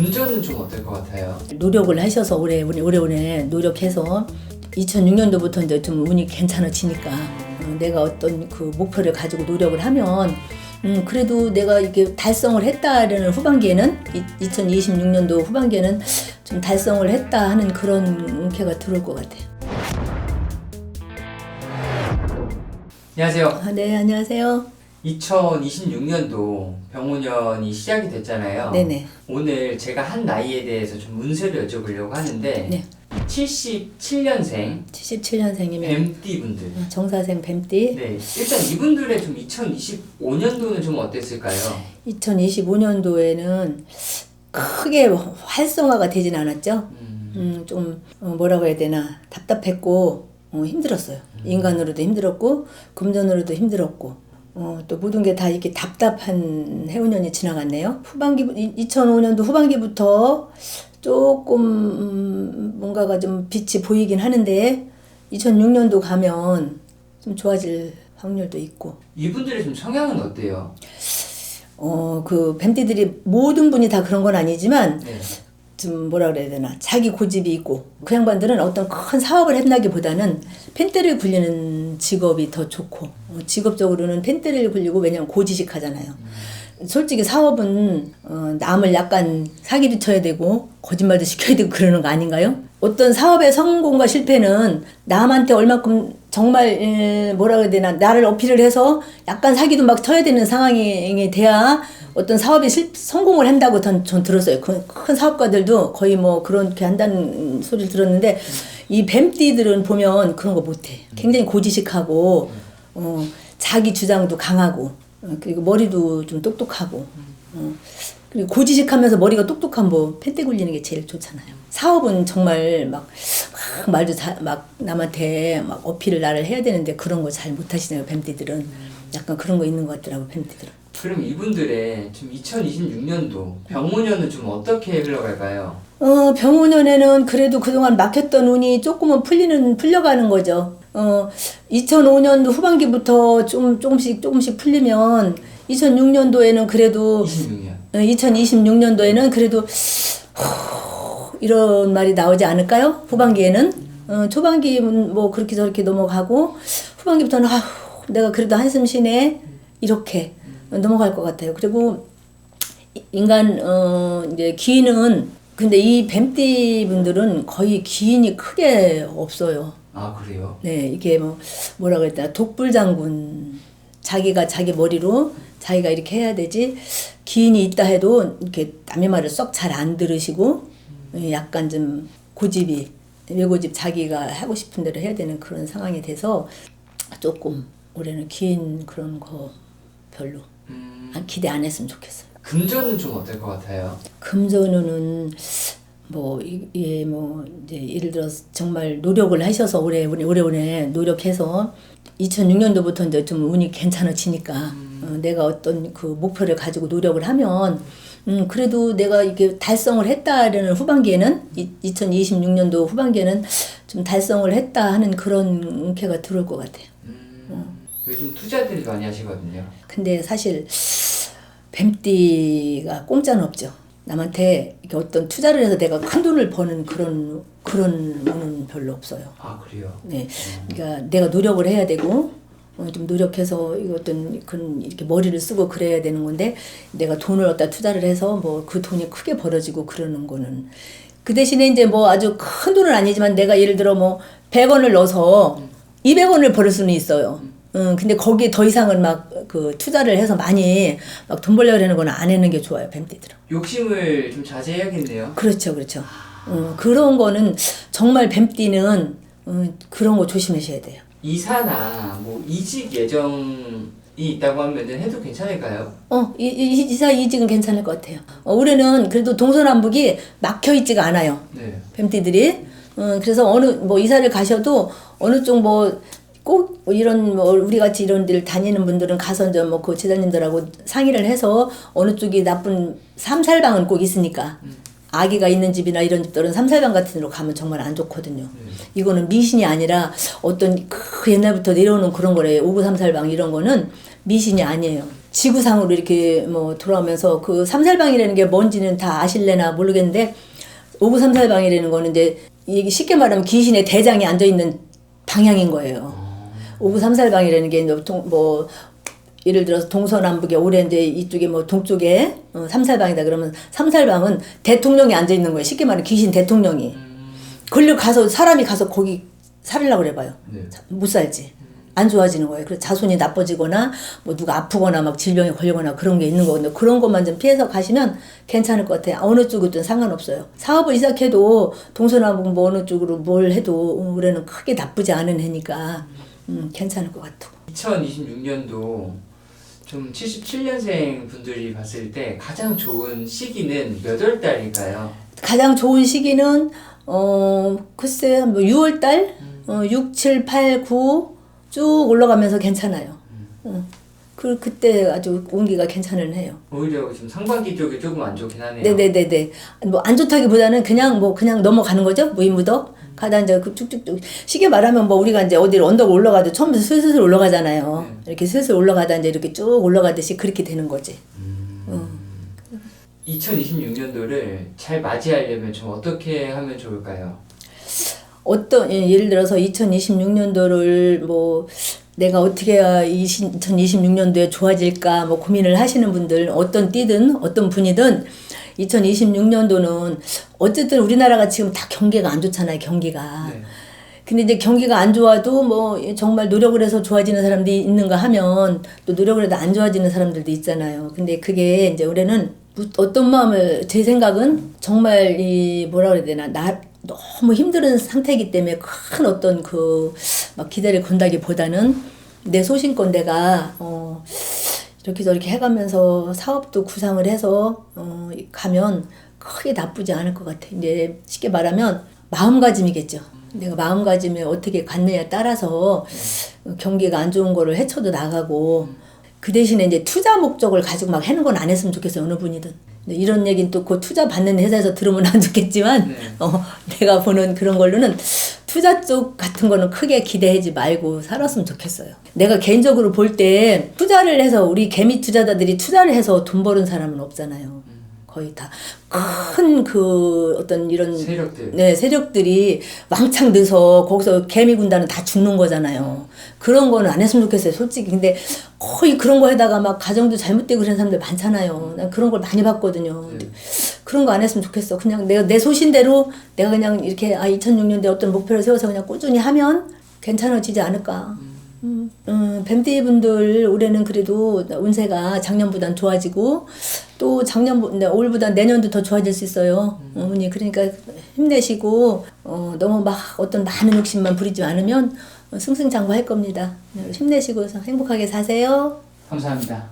금전은 좀 어떨 것 같아요? 노력을 하셔서 오래 오래 오래 노력해서 2006년도부터 이제 좀 운이 괜찮아지니까 어, 내가 어떤 그 목표를 가지고 노력을 하면 음 그래도 내가 이게 달성을 했다라는 후반기에는 2026년도 후반기에는 좀 달성을 했다 하는 그런 은혜가 들어올 것 같아요. 안녕하세요. 아, 네 안녕하세요. 2026년도 병원년이 시작이 됐잖아요. 네네. 오늘 제가 한 나이에 대해서 좀 운세를 여쭤보려고 하는데 네. 77년생 77년생이면 뱀띠 분들. 정사생 뱀띠. 네, 일단 이분들의 좀 2025년도는 좀 어땠을까요? 2025년도에는 크게 활성화가 되진 않았죠. 음, 음, 좀 어, 뭐라고 해야 되나 답답했고 어, 힘들었어요. 인간으로도 힘들었고 금전으로도 힘들었고 어, 또 모든 게 다 이렇게 답답한 해운년이 지나갔네요. 후반기 2005년도 후반기부터 조금 음, 뭔가가 좀 빛이 보이긴 하는데 2006년도 가면 좀 좋아질 확률도 있고 이분들의 좀 성향은 어때요? 어그 뱀띠들이 모든 분이 다 그런 건 아니지만 네. 좀 뭐라 그래야 되나 자기 고집이 있고 그 양반들은 어떤 큰 사업을 한다기보다는 펜대를 굴리는 직업이 더 좋고 어, 직업적으로는 펜대를 굴리고 왜냐면 고지식 하잖아요. 솔직히 사업은 어, 남을 약간 사기도 쳐야 되고 거짓말도 시켜야 되고 그러는 거 아닌가요? 어떤 사업의 성공과 실패는 남한테 얼마큼 정말 에, 뭐라 그래야 되나 나를 어필을 해서 약간 사기도 막 쳐야 되는 상황이 돼야 어떤 사업이 실, 성공을 한다고 전, 전 들었어요. 그, 큰 사업가들도 거의 뭐 그렇게 한다는 소리를 들었는데 이 뱀띠들은 보면 그런 거 못해. 굉장히 고지식하고 어, 자기 주장도 강하고 어, 그리고 머리도 좀 똑똑하고 어, 그리고 고지식하면서 머리가 똑똑한 뭐 펜대 굴리는 게 제일 좋잖아요. 사업은 정말 막, 막 말도 자, 막 남한테 막 어필을 나를 해야 되는데 그런 거잘 못하시네요 뱀띠들은 약간 그런 거 있는 것 같더라고 뱀띠들은. 그럼 이분들의 좀 2026년도 병원년은 좀 어떻게 흘러갈까요? 어, 병원년에는 그래도 그동안 막혔던 운이 조금은 풀리는, 풀려가는 거죠. 어, 2005년도 후반기부터 좀, 조금씩, 조금씩 풀리면 2006년도에는 그래도, 26년. 어, 2026년도에는 그래도, 후, 이런 말이 나오지 않을까요? 후반기에는. 어, 초반기는 뭐 그렇게 저렇게 넘어가고, 후반기부터는, 아휴, 내가 그래도 한숨 쉬네. 이렇게 넘어갈 것 같아요. 그리고 이- 인간 어 이제 기인은 근데 이 뱀띠 분들은 거의 기인이 크게 없어요. 아 그래요? 네, 이게 뭐 뭐라 그랬다 독불장군 자기가 자기 머리로 자기가 이렇게 해야 되지 기인이 있다 해도 이렇게 남의 말을 썩 잘 안 들으시고 예, 약간 좀 고집이 외고집 자기가 하고 싶은 대로 해야 되는 그런 상황이 돼서 조금 올해는 기인 그런 거 별로 음, 안- 기대 안 했으면 좋겠어요. 금전은 좀 어떨 것 같아요? 금전운은 뭐 이게 뭐 이제 예를 들어서 정말 노력을 하셔서 오래 오래 오래 노력해서 2006년도부터 이제 좀 운이 괜찮아지니까 어, 내가 어떤 그 목표를 가지고 노력을 하면 음 그래도 내가 이게 달성을 했다라는 후반기에는 이, 2026년도 후반기에는 좀 달성을 했다 하는 그런 은혜가 들어올 것 같아요. 음, 요즘 투자들이 많이 하시거든요. 근데 사실 뱀띠가 공짜는 없죠. 남한테 이렇게 어떤 투자를 해서 내가 큰 돈을 버는 그런 그런 운은 별로 없어요. 아 그래요? 네, 그러니까 내가 노력을 해야 되고 어, 좀 노력해서 이 어떤 그런 이렇게 머리를 쓰고 그래야 되는 건데 내가 돈을 얻다 투자를 해서 뭐 그 돈이 크게 벌어지고 그러는 거는 그 대신에 이제 뭐 아주 큰 돈은 아니지만 내가 예를 들어 뭐 100원을 넣어서 200원을 벌을 수는 있어요. 음, 근데 거기에 더 이상은 막 그 투자를 해서 많이 막 돈 벌려고 하는 거는 안 하는 게 좋아요, 뱀띠들은. 욕심을 좀 자제해야겠네요. 그렇죠, 그렇죠. 음, 그런 거는 정말 뱀띠는 음, 그런 거 조심하셔야 돼요. 이사나 뭐 이직 예정이 있다고 하면은 해도 괜찮을까요? 어, 이, 이, 이사 이직은 괜찮을 것 같아요. 어, 올해는 그래도 동서남북이 막혀 있지가 않아요. 네. 뱀띠들이. 어, 그래서 어느, 뭐 이사를 가셔도 어느 쪽 뭐, 꼭 이런 뭐 우리 같이 이런 데를 다니는 분들은 가서 이제 뭐그 제자님들하고 상의를 해서 어느 쪽이 나쁜 삼살방은 꼭 있으니까 아기가 있는 집이나 이런 집들은 삼살방 같은 데로 가면 정말 안 좋거든요. 네. 이거는 미신이 아니라 어떤 그 옛날부터 내려오는 그런 거래요. 오구 삼살방 이런 거는 미신이 아니에요. 지구상으로 이렇게 뭐 돌아오면서 그 삼살방이라는 게 뭔지는 다 아실래나 모르겠는데 오구 삼살방이라는 거는 이제 이게 쉽게 말하면 귀신의 대장이 앉아 있는 방향인 거예요. 오구 삼살방이라는 게 동- 뭐 예를 들어서 동서남북에 올해 이제 이쪽에 뭐 동쪽에 어, 삼살방이다 그러면 삼살방은 대통령이 앉아 있는 거예요. 쉽게 말하면 귀신 대통령이. 걸려 가서 사람이 가서 거기 살으려고 그래 봐요. 네. 못 살지. 안 좋아지는 거예요. 그래서 자손이 나빠지거나 뭐 누가 아프거나 막 질병에 걸리거나 그런 게 있는 거거든요. 그런 것만 좀 피해서 가시면 괜찮을 것 같아요. 어느 쪽이든 상관없어요. 사업을 시작해도 동서남북 뭐 어느 쪽으로 뭘 해도 어, 올해는 크게 나쁘지 않은 해니까 음, 괜찮을 것 같아. 2026년도 좀 77년생 분들이 봤을 때 가장 좋은 시기는 몇 월 달일까요? 가장 좋은 시기는 어 글쎄 뭐 6월 달 어, 6, 7, 8, 9 쭉 올라가면서 괜찮아요. 어. 그 그때 아주 운기가 괜찮은 해요. 오히려 지금 상반기 쪽이 조금 안 좋긴 하네요. 네네네네. 뭐 안 좋다기보다는 그냥 뭐 그냥 넘어가는 거죠. 무인무덕. 가다 이제 그 쭉쭉쭉 쉽게 말하면 뭐 우리가 이제 어디를 언덕 올라가도 처음부터 슬슬 올라가잖아요. 이렇게 슬슬 올라가다 이제 이렇게 쭉 올라가듯이 그렇게 되는 거지. 2026년도를 잘 맞이하려면 좀 어떻게 하면 좋을까요? 어떤 예, 예를 들어서 2026년도를 뭐 내가 어떻게 해야 2026년도에 좋아질까 뭐 고민을 하시는 분들 어떤 띠든 어떤 분이든 2026년도는 어쨌든 우리나라가 지금 다 경기가 안 좋잖아요 경기가 네. 근데 이제 경기가 안 좋아도 뭐 정말 노력을 해서 좋아지는 사람들이 있는가 하면 또 노력을 해도 안 좋아지는 사람들도 있잖아요. 근데 그게 이제 올해는 무- 어떤 마음을 제 생각은 정말 이 뭐라 그래야 되나 나 너무 힘든 상태이기 때문에 큰 어떤 그 막 기대를 건다기보다는 내 소신껏 내가 어 이렇게 저렇게 해가면서 사업도 구상을 해서 어 가면 크게 나쁘지 않을 것 같아. 이제 쉽게 말하면 마음가짐이겠죠. 내가 마음가짐을 어떻게 갖느냐에 따라서 경기가 안 좋은 거를 헤쳐도 나가고 그 대신에 이제 투자 목적을 가지고 막 하는 건 안 했으면 좋겠어요 어느 분이든 이런 얘기는 또 그 투자 받는 회사에서 들으면 안 좋겠지만 네. 어, 내가 보는 그런 걸로는 투자 쪽 같은 거는 크게 기대하지 말고 살았으면 좋겠어요. 내가 개인적으로 볼 때 투자를 해서 우리 개미 투자자들이 투자를 해서 돈 버는 사람은 없잖아요. 거의 다 큰 그 어떤 이런 세력들. 네, 세력들이 왕창 넣어서 거기서 개미 군단은 다 죽는 거잖아요. 그런 거는 안 했으면 좋겠어요, 솔직히. 근데 거의 그런 거에다가 막 가정도 잘못되고 그런 사람들 많잖아요. 난 그런 걸 많이 봤거든요. 근데 그런 거 안 했으면 좋겠어. 그냥 내가 내 소신대로 내가 그냥 이렇게 아 2006년대 어떤 목표를 세워서 그냥 꾸준히 하면 괜찮아지지 않을까. 음, 음, 뱀띠 분들 올해는 그래도 운세가 작년보단 좋아지고 또 작년 올보다 내년도 더 좋아질 수 있어요. 어머니 그러니까 힘내시고 어, 너무 막 어떤 많은 욕심만 부리지 않으면 어, 승승장구할 겁니다. 힘내시고 행복하게 사세요. 감사합니다.